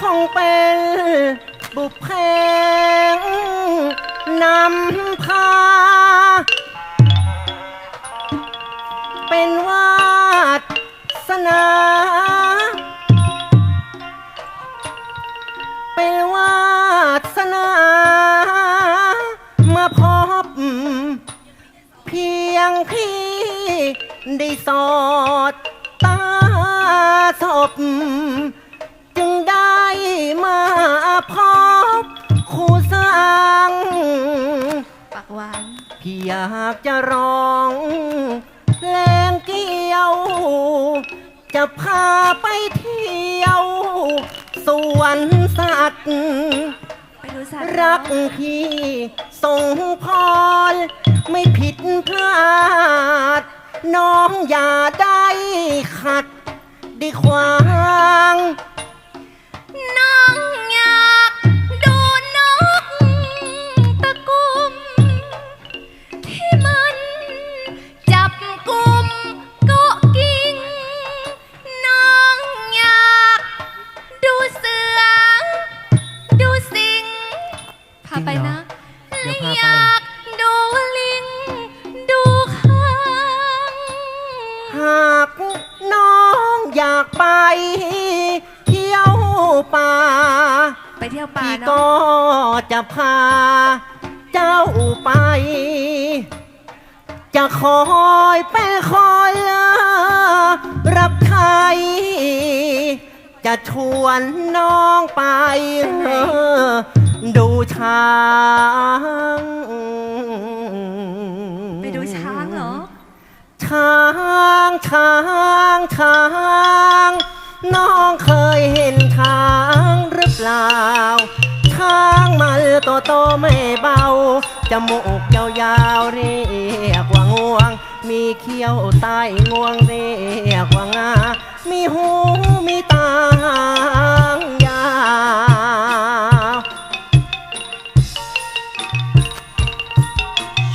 คงเป็นบุพเพนำพา เป็นวาสนา เป็นวาสนา มาพบเพียงพี่ได้สอดตาศพ พบคู่สร้างปากหวานพี่อยากจะร้องเพลงเกี่ยว จะพาไปเที่ยวสวนสัตว์ไปดูสัตว์รักเนอะพี่ส่งพร ไม่ผิดพลาด น้องอย่าได้ขัดไดีขวาง พาอไปยากดูลิง ดูข้างหากน้องอยากไป เที่ยวป่าไปเที่ยวป่าพี่เนาะก็จะพา เจ้าไป จะคอยเป็นคอยรับใช้จะชวนน้องไปเออดูช้าง มูกยาวๆเรียกว่างวง มีเขี้ยวใต้งวงเรียกว่างา มีหูมีตาหางยาว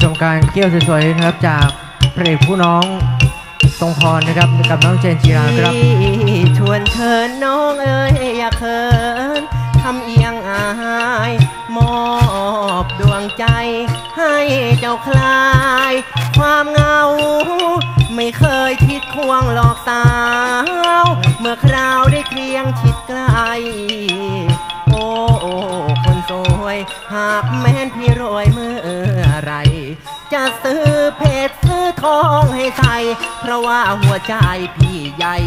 ชมการเกี่ยวสวยๆนะครับจากพระเอกผู้น้องทรงพรนะครับกับน้องเจนจีราครับ ชวนเชิญน้องเอ้ยอย่าเขิน เจ้าคลาย ความเหงา ไม่เคยคิดควงหลอกสาว เมื่อคราวได้เคียงชิดใกล้โอ้โอคนสวย หากแม้นพี่รวยเมื่อไร จะซื้อเพชรซื้อทองให้ใส่เพราะว่าหัวใจพี่ใหญ่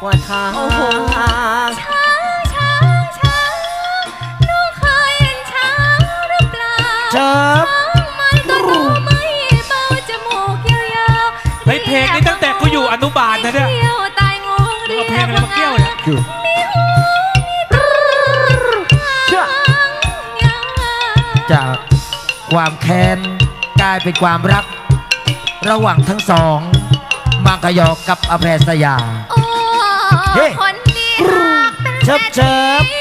กว่าทาง จากความแค้นกลายเป็นความรัก ระหว่างทั้งสองมังกรยอกับอแพรสยา โอ้เฮ้คนดีหากเป็นเชิบเชิบ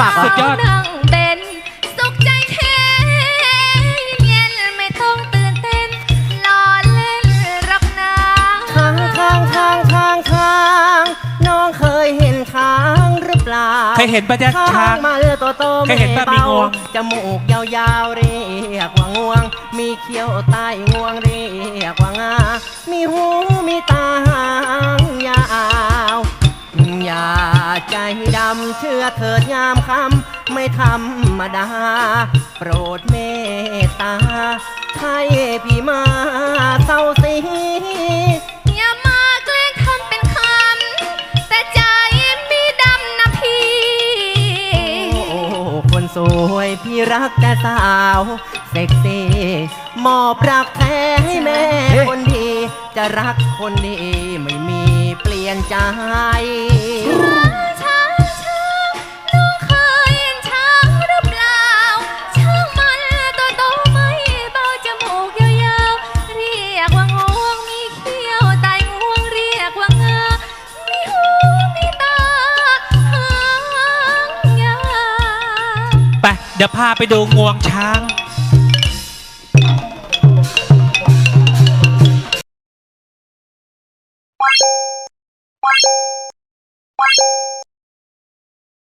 ฝากเหรอ สุดยอด นั่งเป็นสุขใจแท้เย็นๆไม่ต้องตื่นเต้นล้อเล่นรักนาทางทางทางทางทางน้องเคยเห็นช้างหรือเปล่าเคยเห็นปะจ๊ะช้าง มาโตโตๆเคยเห็นปะมีไเบางวง จมูกยาวๆเรียกว่างวง มีเขี้ยวใต้งวงเรียกว่างา มีหูมีตาหางยาว อย่าใจดำเชื่อเถิดงามคำไม่ธรรมดา โปรดเมตตาให้พี่มาเศร้าสีอย่ามาแกล้งทำเป็นคำแต่ใจมีดำนะพี่ โอ้คนสวยพี่รักแต่สาวเซ็กซี่มอบรักแท้ให้แม่คนดี จะรักคนดีไม่มี ยนใจช้างช้างลูกเคยเห็นช้างหรือเปล่า ช้างมันตัวโตไมเบาจมูกยวเรียกว่างวงมีเขี้ยวไตงวงเรียกว่างา มีหูมีตาหางยาว ไป เดี๋ยวพาไปดูงวงช้าง